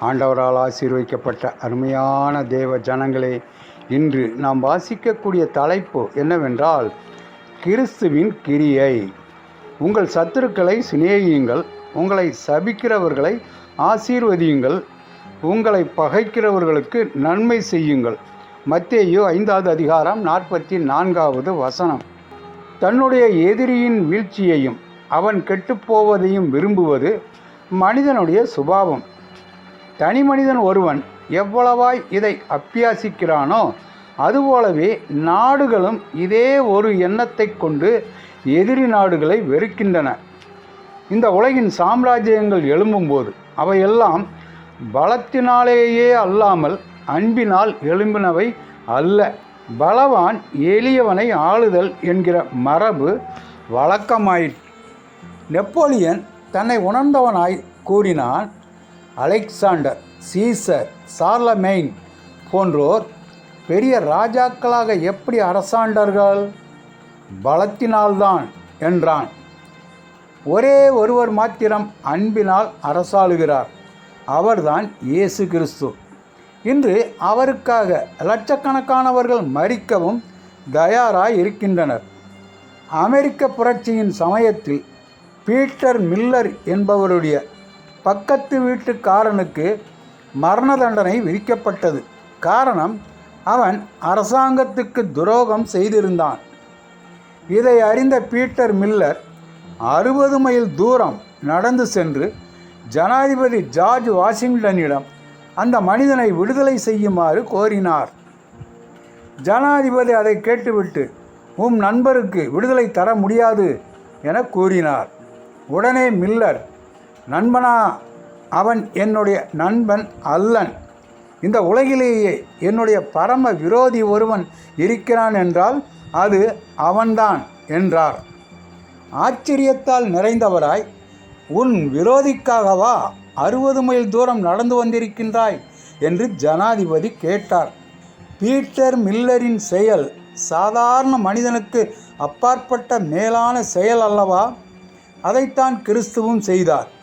ஆண்டவரால் ஆசீர்வதிக்கப்பட்ட அருமையான தேவ ஜனங்களே இன்று நாம் வாசிக்கக்கூடிய தலைப்பு என்னவென்றால் கிறிஸ்துவின் கிரியை. உங்கள் சத்துருக்களை சிநேகியுங்கள் உங்களை சபிக்கிறவர்களை ஆசீர்வதியுங்கள் உங்களை பகைக்கிறவர்களுக்கு நன்மை செய்யுங்கள். மத்தேயோ ஐந்தாவது அதிகாரம் நாற்பத்தி நான்காவது வசனம். தன்னுடைய எதிரியின் வீழ்ச்சியையும் அவன் கெட்டுப்போவதையும் விரும்புவது மனிதனுடைய சுபாவம். தனி மனிதன் ஒருவன் எவ்வளவாய் இதை அப்பியாசிக்கிறானோ அதுபோலவே நாடுகளும் இதே ஒரு எண்ணத்தை கொண்டு எதிரி நாடுகளை வெறுக்கின்றன. இந்த உலகின் சாம்ராஜ்யங்கள் எழும்பும்போது அவையெல்லாம் பலத்தினாலேயே அல்லாமல் அன்பினால் எழும்பினவை அல்ல. பலவான் எளியவனை ஆளுதல் என்கிற மரபு வழக்கமாயிற்று. நெப்போலியன் தன்னை உணர்ந்தவனாய் கூறினான் அலெக்சாண்டர் சீசர் சார்லமெயின் போன்றோர் பெரிய ராஜாக்களாக எப்படி அரசாண்டார்கள்? பலத்தினால்தான் என்றான். ஒரே ஒருவர் மாத்திரம் அன்பினால் அரசாளுகிறார் அவர்தான் இயேசு கிறிஸ்து. இன்று அவருக்காக லட்சக்கணக்கானவர்கள் மறிக்கவும் தயாராய் இருக்கின்றனர் அமெரிக்க புரட்சியின் சமயத்தில் பீட்டர் மில்லர் என்பவருடைய பக்கத்து வீட்டுக்காரனுக்கு மரண தண்டனை விதிக்கப்பட்டது. காரணம் அவன் அரசாங்கத்துக்கு துரோகம் செய்திருந்தான். இதை அறிந்த பீட்டர் மில்லர் அறுபது மைல் தூரம் நடந்து சென்று ஜனாதிபதி ஜார்ஜ் வாஷிங்டனிடம் அந்த மனிதனை விடுதலை செய்யுமாறு கோரினார். ஜனாதிபதி அதை கேட்டுவிட்டு உம் நண்பருக்கு விடுதலை தர முடியாது என கூறினார். உடனே மில்லர் நண்பனா அவன் என்னுடைய நண்பன் அல்லன். இந்த உலகிலேயே என்னுடைய பரம விரோதி ஒருவன் இருக்கிறான் என்றால் அது அவன்தான் என்றார். ஆச்சரியத்தால் நிறைந்தவராய் உன் விரோதிக்காகவா அறுபது மைல் தூரம் நடந்து வந்திருக்கின்றாய்? என்று ஜனாதிபதி கேட்டார். பீட்டர் மில்லரின் செயல் சாதாரண மனிதனுக்கு அப்பாற்பட்ட மேலான செயல் அல்லவா? அதைத்தான் கிறிஸ்துவும் செய்தார்.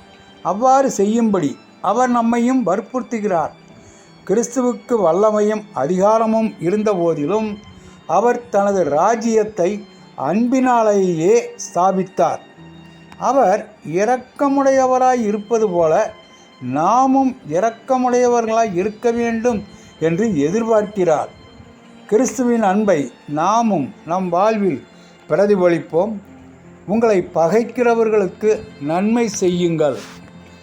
அவ்வாறு செய்யும்படி அவர் நம்மையும் வற்புறுத்துகிறார். கிறிஸ்துவுக்கு வல்லமையும் அதிகாரமும் இருந்த போதிலும் அவர் தனது ராஜ்யத்தை அன்பினாலேயே ஸ்தாபித்தார். அவர் இரக்கமுடையவராய் இருப்பது போல நாமும் இரக்கமுடையவர்களாய் இருக்க வேண்டும் என்று எதிர்பார்க்கிறார். கிறிஸ்துவின் அன்பை நாமும் நம் வாழ்வில் பிரதிபலிப்போம். உங்களை பகைக்கிறவர்களுக்கு நன்மை செய்யுங்கள்.